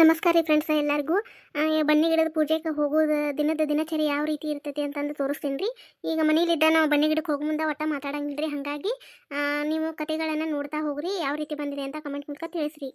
ನಮಸ್ಕಾರ ರೀ ಫ್ರೆಂಡ್ಸ್ ಎಲ್ಲರಿಗೂ. ಬನ್ನಿ ಗಿಡದ ಪೂಜೆಗೆ ಹೋಗೋದು ದಿನದ ದಿನಚರಿ ಯಾವ ರೀತಿ ಇರ್ತೈತಿ ಅಂತಂದು ತೋರಿಸ್ತೀನಿ ರೀ. ಈಗ ಮನೇಲಿದ್ದ ನಾವು ಬನ್ನಿ ಗಿಡಕ್ಕೆ ಹೋಗೋ ಮುಂದೆ ಒಟ್ಟ ಮಾತಾಡಂಗಿಲ್ಲ ರೀ ಹಾಗಾಗಿ ನೀವು ಕತೆಗಳನ್ನು ನೋಡ್ತಾ ಹೋಗ್ರಿ. ಯಾವ ರೀತಿ ಬಂದಿದೆ ಅಂತ ಕಮೆಂಟ್ ಮೂಲಕ ತಿಳಿಸ್ರಿ.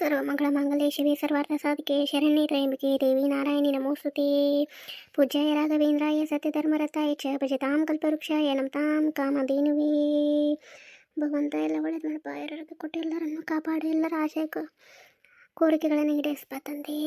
ಸರ್ವಮಂಗಳ ಮಂಗಲೇ ಶಿವೆ ಸರ್ವಾರ್ಥ ಸಾಧಿಕೆ, ಶರಣ್ಯ ತ್ರಯಂಬಿಕೆ ದೇವಿ ನಾರಾಯಣಿ ನಮೋಸ್ತುತೆ. ಪೂಜ್ಯಾಯ ರಾಘವೇಂದ್ರಾಯ ಸತ್ಯಧರ್ಮರತಾಯ ಚ ಭಜತಾಂ ಕಲ್ಪವೃಕ್ಷಾಯ ನಮತಾಂ ಕಾಮಧೇನುವೇ. ಭಗವಂತ, ಎಲ್ಲ ಒಳ್ಳೇದು ಮಾಡಪ್ಪ. ಯಾರಿಗೆ ಕೊಟ್ಟು ಎಲ್ಲರನ್ನು ಕಾಪಾಡಿ, ಎಲ್ಲರ ಆಶಯ ಕೋರಿಕೆಗಳನ್ನು ಈಡೇರಿಸ್ಪ ತಂದೆ.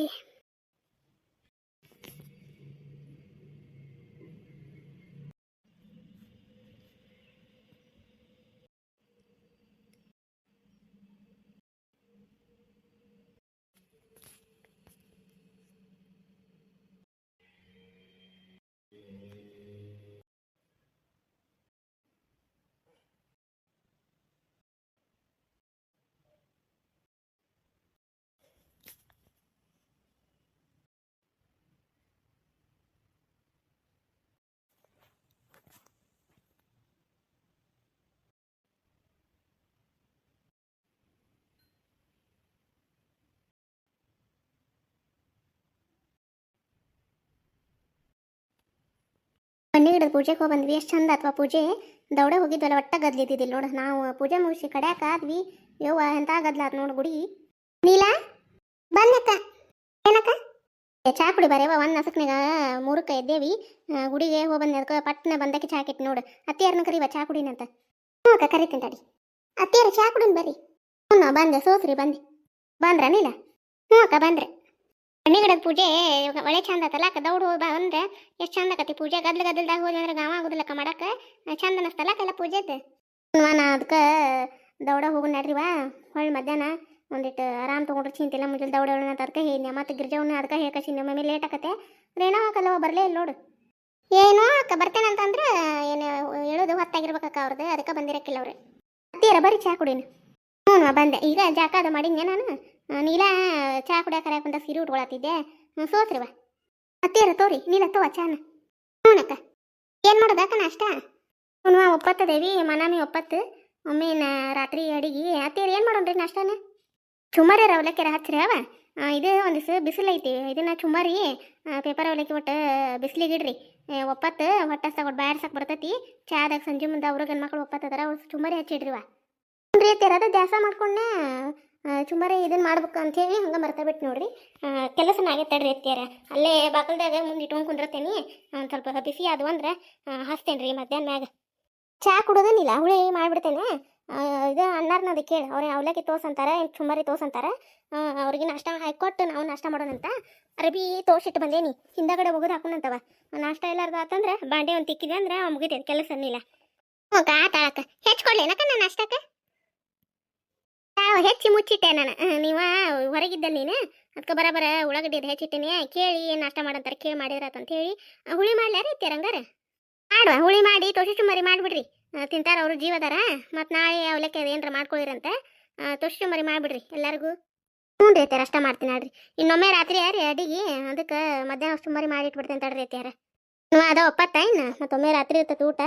ಬನ್ನಿ ಪೂಜೆಗೆ ಹೋಗಿ ಬಂದ್ವಿ. ಎಷ್ಟು ಚಂದ ಅಥವಾ ಪೂಜೆ. ದೌಡ ಹೋಗಿದ್ವಲ್ಲ ಒಟ್ಟ ಗದ್ಲಿದ್ದಿದ್ದಿಲ್ಲ ನೋಡು. ನಾವು ಪೂಜೆ ಮುಗಿಸಿ ಕಡ್ಯಾಕ ಆದ್ವಿ. ಯವ್ವ ಎಂತ ಗದ್ಲಾತ್ ನೋಡು ಗುಡಿ. ನೀಲ ಬಂದಕ್ಕ. ಏನಕ್ಕ? ಚಾ ಕುಡಿ ಬರೇವ ಒಂದು ನಸಕ್ನಾಗ ಮೂರಕ್ಕೆ ಎದ್ದೇವಿ. ಆ, ಗುಡಿಗೆ ಹೋಗಿ ಬಂದೆ ಅದಕ್ಕೆ ಬಂದಕ್ಕೆ ಚಾ ಕಿಟ್ಟು ನೋಡು. ಅತ್ತಿಯಾರನ್ನ ಕರೀವ ಚಾ ಕುಡಿನಂತ ಹ್ಞೂ ಅಕ್ಕ ಕರಿತೀನಿ ತಡಿ. ಅತ್ತಿಯಾರ ಚಾ ಕುಡಿನ್ ಬರ್ರಿ. ಹ್ಞೂ ಬಂದೆ. ಸೋಸ್ರಿ ಬಂದೆ. ಬಂದ್ರ ನೀಲ? ಹ್ಞೂ ಅಕ್ಕ ಬಂದ್ರೆ. ಬನ್ನಿ ಗಿಡದ ಪೂಜೆ, ಒಳ್ಳೆ ಚಂದ ಆತಲ್ಲ, ಅಕ್ಕ? ದೌಡ್ ಹೋದ ಅಂದ್ರೆ ಎಷ್ಟು ಚಂದ ಆಕತಿ ಪೂಜೆ. ಗದ್ಲ ಗದ್ದಲ್ದಾಗ ಹೋಗಿ ಅಂದ್ರೆ ಗಾವ ಆಗುದಿಲ್ಲಕ್ಕ ಮಾಡಕ್ಕೆ. ಚಂದ ಅನಸ್ತಲ್ಲ ಅಕ್ಕೆಲ್ಲ ಪೂಜೆ ನಾ ಅದಕ್ಕೆ ದೌಡ ಹೋಗು ನಡ್ರಿವಾ ಹೊಳ್ಳಿ ಮಧ್ಯಾಹ್ನ ಒಂದಿಟ್ಟು ಆರಾಮ್ ತೊಗೊಂಡ್ರೆ ಚಿಂತಿಲ್ಲ ಮುಂಜಾನೆ ದೌಡ ಅಂತ ಅದಕ್ಕೆ ಹೇಳಿದ್ನೆ ಮತ್ತೆ ಗಿರ್ಜವನ್ನ ಅದಕ್ಕೆ ಹೇಳ್ಕಸಿನ ಮಮ್ಮಿ ಲೇಟ್ ಆಕತೆ ರೇಣೋ ಹಾಕಲ್ಲ ಬರಲೇ ಇಲ್ಲ ನೋಡು. ಏನೋ ಅಕ್ಕ ಬರ್ತೇನೆ ಅಂತಂದ್ರೆ ಏನು ಹೇಳೋದು, ಹೊತ್ತಾಗಿರ್ಬೇಕಕ್ಕ ಅವ್ರದ್ದು ಅದಕ್ಕೆ ಬಂದಿರಕ್ಕಿಲ್ಲ ಅವ್ರೆ. ಹತ್ತೀರ ಬರ್ರಿ ಚಾ ಕುಡಿನ. ಹ್ಞೂ ಬಂದೆ. ಈಗ ಜಾಕ ಅದು ಮಾಡಿದ್ನೆ ನಾನು? ನೀಲ ಚಾ ಕರೆಯಕ್ಕೆ ಅಂತ ಸೀರೆ ಉಟ್ಕೊಳತ್ತಿದ್ದೆ. ಹ್ಞೂ ಸೋಸ್ರಿವ ಹತ್ತೀರ ತೋರಿ ನೀಲ ತೋ ಚಾನ ಹ್ಞೂನಕ್ಕ. ಏನು ಮಾಡೋದಕ್ಕ ನಾಷ್ಟ? ಹ್ಞೂ ಒಪ್ಪತ್ತದೇವಿ ಮನಾಮಿ ಒಪ್ಪತ್ತು. ಒಮ್ಮೆನ ರಾತ್ರಿ ಅಡಿಗೆ. ಅತ್ತೀರ ಏನು ಮಾಡೋಣ್ರಿ ನಾಷ್ಟನ? ಚುಮ್ಮರಿ ಅವಲಕ್ಕಿ ಹಚ್ಚಿರಿ ಅವ? ಇದು ಒಂದಿವ್ಸ ಬಿಸಿಲು ಐತಿ. ಇದನ್ನ ಚುಮ್ಮರಿ ಪೇಪರ್ ಅವಲಕ್ಕಿ ಒಟ್ಟು ಬಿಸಿಲಿಗೆ ಇಡ್ರಿ. ಏ, ಒಪ್ಪತ್ತು. ಹೊಟ್ಟೆ ತಗೊಂಡು ಬ್ಯಾಡ್ಸಕ್ಕೆ ಬರ್ತೈತಿ. ಚಾದಾಗ ಸಂಜೆ ಮುಂದೆ ಅವ್ರಿಗೆ ಗಂಡ್ಮಕ್ಳು ಒಪ್ಪತ್ತದಾರ ಅವ್ರು ಚುಮ್ಮರಿ ಹಚ್ಚಿಡ್ರಿವ ರೀ ಅತ್ತೀರ ಅದು ದ್ಯಾಸ ಮಾಡ್ಕೊಂಡೆ ಚುಮ್ಮರಿ ಇದನ್ನ ಮಾಡ್ಬೇಕು ಅಂಥೇಳಿ ಹಂಗೆ ಮರ್ತಾ ಬಿಟ್ಟು ನೋಡ್ರಿ. ಕೆಲಸ ಕೆಲಸನ ಆಗೈತೆ ತಡ್ರಿ ಅತ್ತೀರ ಅಲ್ಲೇ ಬಾಗಲ್ದಾಗ ಮುಂದೆ ಇಟ್ಕೊಂಡು ಕುಂದಿರ್ತೇನೆ ಒಂದು ಸ್ವಲ್ಪ ಬಿಸಿ ಅದು ಅಂದ್ರೆ ಹಚ್ತೇನೆ ರೀ ಮಧ್ಯಾಹ್ನ ಮ್ಯಾಗ. ಚಾ ಕುಡೋದೇನಿಲ್ಲ ಹುಳಿ ಮಾಡಿಬಿಡ್ತೇನೆ. ಇದು ಅನ್ನಾರ್ನ ಅದಕ್ಕೆ ಕೇಳಿ. ಅವ್ರು ಅವಲಕ್ಕಿ ತೋರ್ಸಂತಾರೆ ಚುಮ್ಮರಿ ತೋರ್ಸಂತಾರೆ. ಅವ್ರಿಗೆ ನಾಷ್ಟ ಹಾಕೊಟ್ಟು ನಾವು ನಾಷ್ಟ ಮಾಡೋಣಂತ. ಅರಬಿ ತೋರ್ಸಿಟ್ಟು ಬಂದೇನಿ. ಹಿಂದಗಡೆ ಒಗದು ಹಾಕೊಂಡಂತವ ನಾಷ್ಟ ಎಲ್ಲಾರ್ದು ಆತಂದ್ರೆ, ಬಾಂಡೆ ಒಂದು ತಿಕ್ಕಿದೆ ಅಂದ್ರೆ ಮುಗಿತೈತೆ ಕೆಲಸ ಅನ್ನಿಲ್ಲ ಹ್ಞೂ ಕೊಡ್ಲಿ ಹೆಚ್ಚಿಕೊಡ್ಲೇನಕ್ಕ ನಾನು ನಾಷ್ಟಕ್ಕೆ? ಹೆಚ್ಚಿ ಮುಚ್ಚಿಟ್ಟೆ ನಾನು. ನೀವ ಹೊರಗಿದ್ದ ನೀನು? ಅದಕ್ಕೆ ಬರಬರ ಉಳ್ಳಾಗಡ್ಡಿ ಅದು ಹೆಚ್ಚಿಟ್ಟಿನಿ. ಕೇಳಿ ಏನು ನಾಷ್ಟ ಮಾಡಂತಾರೆ ಕೇಳಿ ಮಾಡಿದ್ರಾತ ಅಂತ ಹೇಳಿ. ಹುಳಿ ಮಾಡ್ಲಾರ ಇತ್ತೀರಂಗಾರ ಮಾಡುವ ಹುಳಿ ಮಾಡಿ ತೋಷಿಷ್ಟು ಮರಿ ಮಾಡಿಬಿಡ್ರಿ. ತಿಂತಾರ ಅವರು ಜೀವದಾರ ಮತ್ತು ನಾಳೆ ಅವಲಕ್ಕಿ ಅದು ಏನಾರ ಮಾಡ್ಕೊಳ್ಳಿರಂತೆ ತೋಷಿಷ್ಟು ಮರಿ ಮಾಡಿಬಿಡ್ರಿ ಎಲ್ಲರಿಗೂ. ಹ್ಞೂ ರೀ ಅಷ್ಟ ಮಾಡ್ತೀನಿ ನೋಡ್ರಿ ಇನ್ನೊಮ್ಮೆ ರಾತ್ರಿ ಯಾರಿ ಅಡಿಗೆ? ಅದಕ್ಕೆ ಮಧ್ಯಾಹ್ನ ಚುಮ್ಮರಿ ಮಾಡಿ ಇಟ್ಬಿಡ್ತೇನೆ ತಡ್ರಿ ಅತ್ಯಾರ ನೀವು ಅದ ಒಪ್ಪತ್ತ ಇನ್ನು ಮತ್ತೊಮ್ಮೆ ರಾತ್ರಿ ಇರ್ತೈತೆ ಊಟ.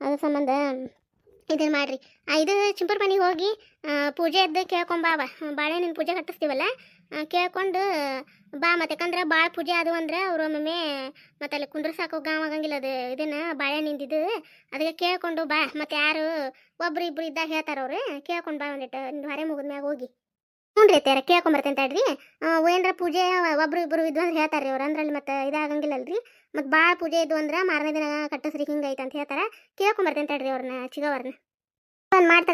ಅದ್ರ ಸಂಬಂಧ ಇದನ್ನು ಮಾಡ್ರಿ. ಇದು ಚಿಂಪರ್ ಮನೆಗೆ ಹೋಗಿ ಎದ್ದು ಕೇಳ್ಕೊಂಬಾವ ಬಾಳೆಹಣ್ಣಿನ ಪೂಜೆ ಕಟ್ಟಿಸ್ತೀವಲ್ಲ ಕೇಳ್ಕೊಂಡು, ಬಾ ಮತ್ತೆ. ಯಾಕಂದ್ರೆ ಭಾಳ ಪೂಜೆ ಅದು ಅಂದ್ರೆ ಅವ್ರು ಒಮ್ಮೊಮ್ಮೆ, ಮತ್ತೆ ಅಲ್ಲಿ ಕುಂದ್ರಸಾಕು ಆಗಂಗಿಲ್ಲ ಅದು, ಇದನ್ನ ಬಾಳೆಹಣ್ಣಿಂದಿದ್ದು ಅದಕ್ಕೆ ಕೇಳ್ಕೊಂಡು ಬಾ. ಮತ್ತೆ ಯಾರು, ಒಬ್ರು ಇಬ್ರು ಇದ್ದಾಗ ಹೇಳ್ತಾರ ಅವ್ರು. ಕೇಳ್ಕೊಂಡು ಬಾ ಒಂದಿಟ್ಟು ಹೊರೆ ಮುಗಿದ್ಮ್ಯಾಗ ಹೋಗಿ. ಹ್ಞೂ ರೀ ಅತ್ಯಾರ ಕೇಳ್ಕೊಂಬರ್ತೇನೆ ತಡ್ರಿ. ಏನರ ಪೂಜೆ, ಒಬ್ರು ಇಬ್ರು ಇದ್ವು ಅಂದ್ರೆ ಹೇಳ್ತಾರೆ ಅವ್ರು. ಅಂದ್ರಲ್ಲಿ ಮತ್ತೆ ಇದಾಗಂಗಿಲ್ಲಲ್ರಿ ಮತ್ತೆ ಭಾಳ ಪೂಜೆ ಇದ್ದು ಅಂದ್ರೆ ಮಾರನೇ ದಿನ ಕಟ್ಟಿಸ್ರಿ ಐತೆ ಅಂತ ಹೇಳ್ತಾರ. ಕೇಳ್ಕೊಂಬರ್ತೇನೆ ತಡ್ರಿ ಅವ್ರನ್ನ, ಚಿಗವ್ರನ್ನ. ಒಂದು ಮಾಡಿ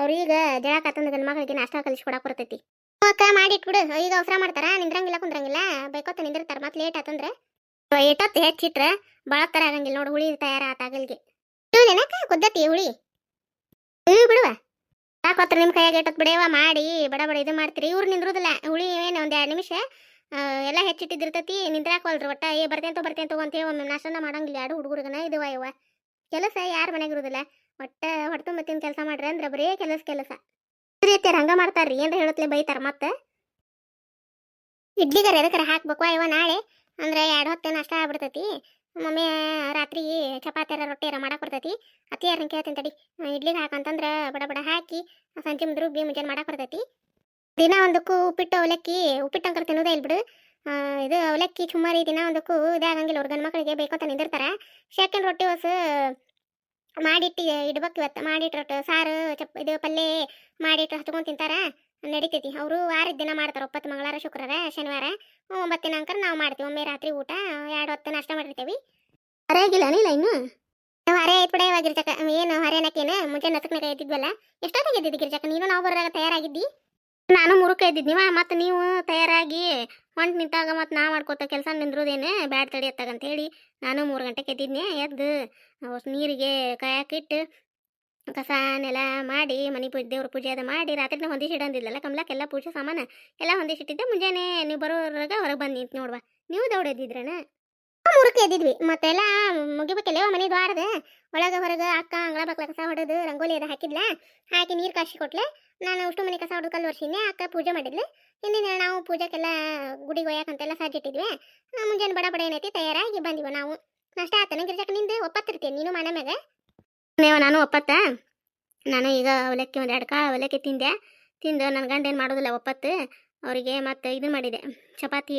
ಅವ್ರ ಈಗ ಜಳಕ ತಂದು ಗಂಡು ಮಗಳಿಗೆ ನಾಷ್ಟ ಕಲಿಸಿ ಕೊಡಕ್ಕೆ ಬರ್ತೈತಿ. ಅಕ್ಕ ಮಾಡಿಟ್ಬಿಡು ಈಗ ಅವಸರ ಮಾಡ್ತಾರ, ನಿಂದ್ರಂಗಿಲ್ಲ ಕುಂದ್ರಂಗಿಲ್ಲ, ಬೇಕೋತ ನಿಂದಿರ್ತಾರ ಮತ್ತೆ ಲೇಟ್ ಆತಂದ್ರೆ. ಏಟತ್ತು ಹೆಚ್ಚಿಟ್ರ ಬಾಳ ತರ ಆಗಂಗಿಲ್ಲ ನೋಡಿ, ಹುಳಿ ತಯಾರ ಆತಾಗಲ್ಗೆ ಏನಕ್ಕ ಕುದ್ದತಿ ಹುಳಿ. ಹುಳಿ ಬಿಡುವ. ಯಾಕೋತ್ರ ನಿಮ್ಮ ಕೈಯಾಗ ಏಟತ್ ಬಿಡೇವ? ಮಾಡಿ ಬಡ ಬಡ ಇದು ಮಾಡ್ತೀರಿ. ಇವ್ರು ನಿಂದ್ರುದಿಲ್ಲ, ಹುಳಿ ಏನು ಒಂದು ಎರಡು ನಿಮಿಷ ಎಲ್ಲ ಹೆಚ್ಚಿಟ್ಟಿದ್ದಿರ್ತೈತಿ, ನಿಂದ್ರಾಕೋಲ್ರಿ ಒಟ್ಟ, ಏ ಬರ್ತೇಂತೋ ಬರ್ತೇಂತೋ ಅಂತೇಳಿ ಒಮ್ಮೆ ನಾಷ್ಟನ ಮಾಡಂಗಿಲ್ಲ, ಎರಡು ಹುಡುಗರಿಗನ ಇದು ಇವ. ಕೆಲಸ ಯಾರ ಮನೆಗೆ ಇರೋದಿಲ್ಲ, ಒಟ್ಟ ಹೊಡ್ತು ಮತ್ತಿನ ಕೆಲಸ ಮಾಡ್ರಿ ಅಂದ್ರೆ ಬರೇ ಕೆಲಸ ಕೆಲಸ. ರೀತಿಯರ್ ಹಂಗ ಮಾಡ್ತಾರ್ರಿ, ಏನ್ರ ಹೇಳತ್ಲೆ ಬೈತಾರ ಮತ್ತೆ. ಇಡ್ಲಿಗರ ಎದಕ್ಕಾರ ಹಾಕ್ಬೇಕು ಅಯ್ಯವ ನಾಳೆ, ಅಂದ್ರೆ ಎರಡು ಹೊತ್ತೆ ನಾಷ್ಟ ಆಗ್ಬಿಡ್ತೈತಿ. ಮಮ್ಮಿ ರಾತ್ರಿ ಚಪಾತಿ ರೊಟ್ಟಿ ರೊಟ್ಟಿಯರ ಮಾಡಕ್ ಬರ್ತೈತಿ. ಯಾರನ್ನ ಕೇಳ್ತೀನಿ ತಡಿ, ಇಡ್ಲಿಗೆ ಹಾಕಂತಂದ್ರ ಬಡ ಬಡ ಹಾಕಿ, ಸಂಜೆ ಮುದ್ರೂ ಬಿ ಮುಂಜಾನೆ ಮಾಡಕ್ ಬರ್ತೈತಿ. ದಿನ ಒಂದಕ್ಕೂ ಉಪ್ಪಿಟ್ಟು ಅವಲಕ್ಕಿ ಉಪ್ಪಿಟ್ಟು ಅಂಕರ್ ತಿನ್ನೋದೇ ಇಲ್ಲ ಬಿಡು ಆ, ಇದು ಅವಲಕ್ಕಿ ಸುಮಾರಿ ದಿನ ಒಂದಕ್ಕೂ ಇದಾಗಂಗಿಲ್ಲ ಅವ್ರ ಗಂಡು ಮಕ್ಕಳಿಗೆ ಬೇಕೋ ಅಂತ ನಿಂದಿರ್ತಾರೆ. ಸೆಕೆಂಡ್ ರೊಟ್ಟಿ ಹೊಸ ಮಾಡಿಟ್ಟು ಇಡ್ಬೇಕು ಇವತ್ತು. ಮಾಡಿಟ್ರೊಟ್ಟು ಸಾರು ಚಪ್ ಇದು ಪಲ್ಯ ಮಾಡಿಟ್ಟು ಹಚ್ಕೊಂಡು ತಿಂತಾರೆ. ನಡಿತೈತಿ. ಅವರು ವಾರದ ದಿನ ಮಾಡ್ತಾರೆ. ಒಪ್ಪತ್ತು ಮಂಗಳವಾರ ಶುಕ್ರವಾರ ಶನಿವಾರ. ಒಂಬತ್ತು ದಿನ ಅಂಕರ್ ನಾವು ಮಾಡ್ತೀವಿ. ಒಮ್ಮೆ ರಾತ್ರಿ ಊಟ ಎರಡು ಹೊತ್ತು ನಾಷ್ಟ ಮಾಡಿರ್ತೀವಿ. ಹೊರೆಯಾಗಿಲ್ಲ ನೀಲ ಇನ್ನು? ಹೊರೆ ಐತ್ ಬಿಡ ಇವಾಗ ಗಿರ್ಜಕ ಏನು? ಹೊರೆನಕ್ಕೇನು ಮುಂಚೆ ನಸಕ್ನಾಗ ಇದ್ದಿದ್ವಲ್ಲ ಎಷ್ಟೊತ್ತಾಗ ಇದ್ದಿದ್ದು ಗಿರ್ಜಕ ನೀನು ನಾವು ಬರೋದಾಗ ತಯಾರಾಗಿದ್ದಿ? ನಾನು ಮುರುಕ ಇದ್ದಿದ್ನಿವ ಮತ್ತು ನೀವು ತಯಾರಾಗಿ ಹೊಂಟು ನಿಂತಾಗ ಮತ್ತು ನಾ ಮಾಡ್ಕೋತ ಕೆಲಸ ನಿಂದ್ರದೇನೆ ಬ್ಯಾಡ್ ತಡಿ ಅಂತ ಹೇಳಿ ನಾನು ಮೂರು ಗಂಟೆಗೆ ಎದ್ದಿದ್ನೆ ಎದ್ದು ನೀರಿಗೆ ಕಾಯಕ್ಕಿಟ್ಟು ಕಸ ನೆಲ ಮಾಡಿ, ಮನೆ ಪೂಜೆ ದೇವ್ರ ಪೂಜೆ ಅದು ಮಾಡಿ, ರಾತ್ರಿನ ಕಮಲಕ್ಕೆ ಎಲ್ಲಾ ಪೂಜೆ ಸಾಮಾನು ಎಲ್ಲ ಹೊಂದಿಸಿಟ್ಟಿದ್ದೆ ಮುಂಜಾನೆ ನೀವು ಬರೋರಾಗ ಹೊರಗೆ ಬಂದು ನಿಂತು ನೋಡುವ. ನೀವು ದೌಡ ಎದ್ದಿದ್ರನ? ಮುರುಕೆ ಎದ್ದಿದ್ವಿ. ಮತ್ತೆಲ್ಲ ಮುಗಿಬೇಕಲ್ಲ ಮನೆ ದ್ವಾರದ ಒಳಗೆ ಹೊರಗೆ ಅಕ್ಕ, ಅಂಗಳ ಬಕ್ಲ ಕಸ ಹೊಡೆದು ರಂಗೋಲಿ ಅದು ಹಾಕಿದ್ಲ, ಹಾಕಿ ನೀರು ಕಾಶಿ ಕೊಟ್ಲೆ ನಾನು ಅಷ್ಟು ಮನೆ ಕಸ ಹೊಡೆದು ಕಲ್ಲು ಅಕ್ಕ ಪೂಜೆ ಮಾಡಿದ್ಲು. ಹಿಂದಿನ ದಿನ ನಾವು ಪೂಜೆಗೆಲ್ಲ ಗುಡಿಗೆ ಒಯ್ಯಾಕಂತೆಲ್ಲ ಸಾಜಿಟ್ಟಿದ್ವಿ ಮುಂಜಾನೆ ಬಡ ಬಡ ಏನೈತಿ ತಯಾರಾಗಿ ಬಂದಿವ ನಾವು. ನಷ್ಟ ಆತನ ಗಿರ್ಜಕ್ಕೆ, ನಿಂದು ಒಪ್ಪತ್ತಿರ್ತೀನಿ ನೀನು ಮನೆ ಮ್ಯಾಗ? ನೀವು ನಾನು ಒಪ್ಪತ್ತ? ನಾನು ಈಗ ಅವಲಕ್ಕಿ ಒಂದು ಎರಡು ಕಾಳು ಅವಲಕ್ಕಿ ತಿಂದೆ. ತಿಂದು ನನ್ನ ಗಂಡ ಏನು ಮಾಡೋದಿಲ್ಲ, ಒಪ್ಪತ್ತು. ಅವರಿಗೆ ಮತ್ತು ಇದನ್ನು ಮಾಡಿದೆ. ಚಪಾತಿ,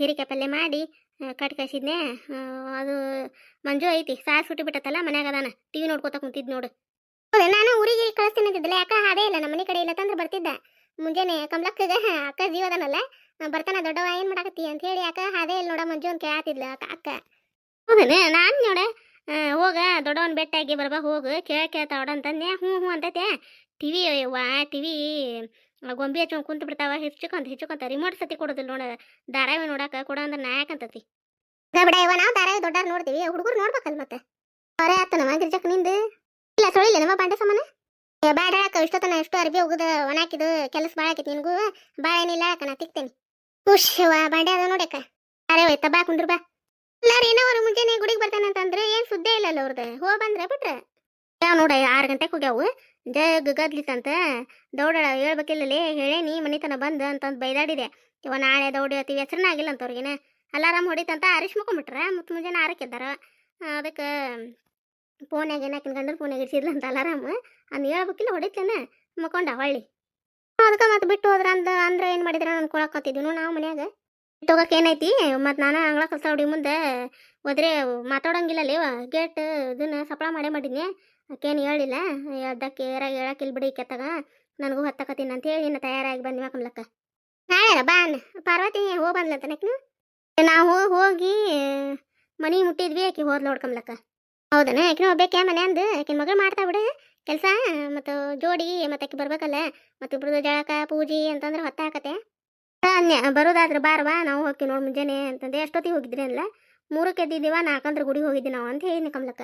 ಹೀರಿಕಾಯಿ ಪಲ್ಯ ಮಾಡಿ ಕಟ್ ಅದು ಮಂಜು ಐತಿ ಸಾರು ಸುಟ್ಟಿ ಬಿಟ್ಟತ್ತಲ್ಲ ಮನ್ಯಾಗ ಅದಾನ. ಟಿ ವಿ ನೋಡ್ಕೊತ ಕುಂತಿದ್ದು ನೋಡು. ನಾನು ಊರಿಗೆ ಕಳಿಸ್ತೀನಿ ಅಂತಿದ್ದಿಲ್ಲ. ಯಾಕ ಅದೇ ಇಲ್ಲ, ನಮ್ಮ ಮನೆ ಕಡೆ ಇಲ್ಲ ತಂದ್ರೆ ಬರ್ತಿದ್ದ. ಮುಂಜಾನೆ ಕಮಲಕ್ಕಗ, ಅಕ್ಕ ಜೀವದನಲ್ಲ ಬರ್ತಾನ ದೊಡ್ಡವ ಏನ್ ಮಾಡಾಕತ್ತಿ ಅಂತ ಹೇಳಿ ಯಾಕ ಅದೇ ಇಲ್ಲ ನೋಡ ಮಂಜು ಅಂತ ಕೇಳಾತಿದ್ಲ ಅಕ್ಕ ಹೌದನ ನಾನು ನೋಡ ಹೋಗ ದೊಡ್ಡವನ್ ಬೆಟ್ಟಾಗಿ ಬರ್ಬಾ, ಹೋಗು, ಕೇಳ ಕೇಳ್ತಾವಡ ಅಂತಂದೆ. ಹ್ಞೂ ಹ್ಞೂ ಅಂತೈತೆ. ಟಿವಿ, ವಾ, ಟಿವಿ ಗೊಂಬೆ ಹಚ್ಕೊಂಡು ಕುಂತು ಬಿಡ್ತಾವ ಹಿಚ್ಕೊಂತ ಹಿಚ್ಕೊಂತ ರಿಮೋಟ್ ಸತಿ ಕೊಡೋದಿಲ್ಲ ನೋಡ, ಧಾರಾವಾಹಿ ನೋಡಾಕ ಕೊಡ ಅಂದ್ರೆ ನಾ ಯಾಕಂತತಿ ಬಿಡ, ಇವ ನಾವು ಧಾರಾವಾಹಿ ದೊಡ್ಡವ್ರು ನೋಡ್ತೀವಿ, ಹುಡುಗರು ನೋಡ್ಬೇಕಲ್ಲ ಮತ್ತೆ? ಅವರೇ ಆತನವ, ಗಿರ್ಜಕ್ ನಿಂದು? ಇಲ್ಲ ಸೊಳಿಲ್ಲ ನಮ್ಮ ಬಾಂಡೆ ಸಾಮಾನ. ಬ್ಯಾಡಾಕ ಇಷ್ಟೊತ್ತನ ಎಷ್ಟು ಅರ್ಬಿ ಹೋಗುದ ಒಣಾಕಿದು ಕೆಲಸ ಭಾಳ ಆಕೈತಿ ನಿನಗೂ. ಭಾಳ ಏನಿಲ್ಲ ಅಕ್ಕ ನಾ ತಿಕ್ತೇನೆ. ಖುಷಿವ ಬಾಂಡೆ ಅದ ನೋಡಕ್ಕ ಅರೆ ಹೋಯ್ತ ಬಾ ಕುಂದ್ರ ಬಾ. ಎಲ್ಲಾರು ಏನೋ ಅವ್ರು ಮುಂಜಾನೆ ಗುಡಿಗೆ ಬರ್ತಾನೆ ಅಂತಂದ್ರೆ, ಏನ್ ಸುದ್ದೇ ಇಲ್ಲ ಅವ್ರದ್ದು ಹೋಗ ಬಂದ್ರೆ ಬಿಟ್ರೆ. ಯಾವ ನೋಡ, ಆರು ಗಂಟೆಗೆ ಹೋಗ್ಯಾವು. ಜಗ್ ಗದ್ಲಿತ್ತಂತ ದೌಡಾಳ ಹೇಳ್ಬೇಕಿಲ್ಲಲೇ ಹೇಳೇನಿ ಮನಿತನ ಬಂದ ಅಂತಂದು ಬೈದಾಡಿದೆ. ಇವ ನಾಳೆ ದೌಡಿ ಹೆಸರನ್ನ ಆಗಿಲ್ಲ ಅಂತ ಅವ್ರಿಗೇನ. ಅಲಾರಾಮ್ ಹೊಡಿತಂತ ಆರಿಸ್ ಮುಕೊಂಬಿಟ್ರ ಮುತ್ ಮುಂಜಾನೆ ಆರಕ್ಕಿದ್ದಾರ ಅದಕ್ಕೆ ಫೋನ್ಯಾಗ ಏನಾಕಿನ ಗಂಡನ ಫೋನ್ಯಾಗ ಇಡ್ಸಿದ್ಲ ಅಂತ ಅಲಾರಾಮ್. ಅದ್ ಹೇಳ್ಬೇಕಿಲ್ಲ, ಹೊಡಿತೇನೆ? ಮಕ್ಕೊಂಡ ಹೊಳ್ಳಿ. ಅದಕ್ಕೆ ಮತ್ತೆ ಬಿಟ್ಟು ಹೋದ್ರ ಅಂದ, ಅಂದ್ರೆ ಏನು ಮಾಡಿದ್ರ ಅನ್ಕೊಳಕತ್ತಿದ್ವಿ ನಾವು ಮನ್ಯಾಗ. ಹೋಗಕ್ಕೆ ಏನೈತಿ? ಮತ್ತು ನಾನು ಅಂಗಳ ಕಸ ಹೊಡಿ ಮುಂದೆ ಹೋದ್ರೆ ಮಾತಾಡೋಂಗಿಲ್ಲ ಲೇವ ಗೇಟ್ ಇದನ್ನ ಸಪ್ಳ ಮಾಡೇ ಮಾಡಿದ್ನಿ ಆಕೇನು ಹೇಳಿಲ್ಲ. ಅದಕ್ಕೆ ಏರಾಗಿ ಹೇಳಕ್ಕಿಲ್ಲ ಬಿಡಿ ಕೆತ್ತಾಗ. ನನಗೂ ಹತ್ತಕತ್ತೀನಿ ಅಂತ ಹೇಳಿ ಇನ್ನು ತಯಾರಾಗಿ ಬಂದ್ವಿ ಕಮ್ಲಕ್ಕ ನಾಳೆ ಬಾ ಅನ್ನ ಪಾರ್ವತಿ ಹೋಗಿ ಬಂದ್ಲಂತ ನಾವು ಹೋಗಿ ಮನೆ ಮುಟ್ಟಿದ್ವಿ ಆಕಿ ಹೋದ್ಲು ಹೌದನ? ಆಕಿನ ಒಬ್ಬೇಕೆ ಮನೆ ಅಂದು, ಆಕಿನ ಮಗಳು ಮಾಡ್ತಾ ಬಿಡು. ಕೆಲಸ ಮತ್ತು ಜೋಡಿ ಮತ್ತೆ ಆಕಿ ಬರ್ಬೇಕಲ್ಲ. ಮತ್ತು ಇಬ್ರದ್ದು ಜಳಕ, ಪೂಜೆ ಅಂತಂದ್ರೆ ಹೊತ್ತ ಹಾಕತ್ತೆ ಅನ್ಯ, ಬರೋದಾದ್ರೆ ಬಾರವಾ ನಾವು ಹೋಗ್ತೀವಿ ನೋಡಿ ಮುಂಜಾನೆ ಅಂತಂದೆ ಎಷ್ಟೊತ್ತಿಗೆ ಹೋಗಿದ್ರಿ ಅಲ್ಲ ಮೂರಕ್ಕೆ ಎದ್ದಿದ್ದೀವ, ನಾಲ್ಕಂದ್ರೆ ಗುಡಿಗೆ ಹೋಗಿದ್ವಿ ನಾವು ಅಂತ ಹೇಳಿ ಕಮಲಕ್ಕ.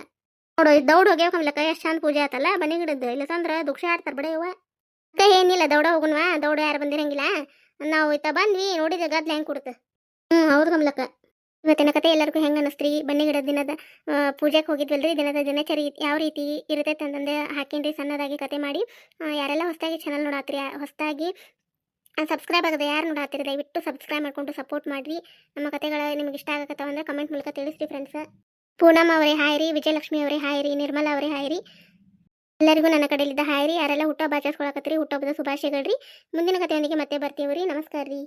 ನೋಡು ದೌಡ್ ಹೋಗ್ಯಾವ ಕಮಲಕ್ಕ, ಎಷ್ಟು ಚಂದ ಪೂಜೆ ಆತಲ್ಲ ಬನ್ನಿ ಗಿಡದ್ದು. ಇಲ್ಲಸಂದ್ರೆ ದುಃಖ ಆಡ್ತಾರೆ ಬಡ ಇವ ಅಕ್ಕ, ಏನಿಲ್ಲ, ದೌಡ ಹೋಗುಣವಾ, ದೌಡ ಯಾರು ಬಂದಿರಂಗಿಲ್ಲ. ನಾವು ಇತ್ತ ಬಂದ್ವಿ ನೋಡಿದ್ರೆ ಗದ್ಲ ಹೆಂಗೆ ಕೊಡುತ್ತೆ ಹ್ಞೂ ಹೌದು ಕಮ್ಲಕ್ಕ. ಇವತ್ತಿನ ಕತೆ ಎಲ್ಲರಿಗೂ ಹೆಂಗೆ ಅನಸ್ತ್ರಿ? ಬನ್ನಿ ಗಿಡ, ದಿನದ ಪೂಜೆಗೆ ಹೋಗಿದ್ವಲ್ರಿ? ದಿನದ ದಿನಚರಿ ಯಾವ ರೀತಿ ಇರುತ್ತೆ ಅಂತಂದು ಹಾಕಿನ್ರಿ ಸಣ್ಣದಾಗಿ ಕತೆ ಮಾಡಿ. ಯಾರೆಲ್ಲ ಹೊಸದಾಗಿ ಚಾನಲ್ ನೋಡಾತ್ರಿ ಹೊಸದಾಗಿ ಸಬ್ಸ್ಕ್ರೈಬ್ ಆಗದೆ ಯಾರು ನೋಡಾತ್ರಿ, ದಯವಿಟ್ಟು ಸಬ್ಸ್ಕ್ರೈಬ್ ಮಾಡ್ಕೊಂಡು ಸಪೋರ್ಟ್ ಮಾಡ್ರಿ. ನಮ್ಮ ಕತೆಗಳ ನಿಮ್ಗೆ ಇಷ್ಟ ಆಗತ್ತವ ಅಂದ್ರೆ ಕಮೆಂಟ್ ಮೂಲಕ ತಿಳಿಸ್ರಿ ಫ್ರೆಂಡ್ಸ್ ಪೂನಮ್ ಅವರೇ ಹಾಯ್ರಿ ವಿಜಯಲಕ್ಷ್ಮಿ ಅವರೇ ಹಾಯ್ರಿ ನಿರ್ಮಲಾ ಅವರೇ ಹಾಯ್ರಿ ಎಲ್ಲರಿಗೂ ನನ್ನ ಕಡೆಯಲ್ಲಿದ್ದ ಹಾಯ್ರಿ ಯಾರೆಲ್ಲ ಹುಟ್ಟಹಬ್ಬ ಆಚರಿಸ್ಕೊಳಕತ್ರಿ ಹುಟ್ಟಹಬ್ಬದ ಶುಭಾಶಯಗಳು ರೀ ಮುಂದಿನ ಕಥೆಯೊಂದಿಗೆ ಮತ್ತೆ ಬರ್ತೀವಿ ರೀ ನಮಸ್ಕಾರ ರೀ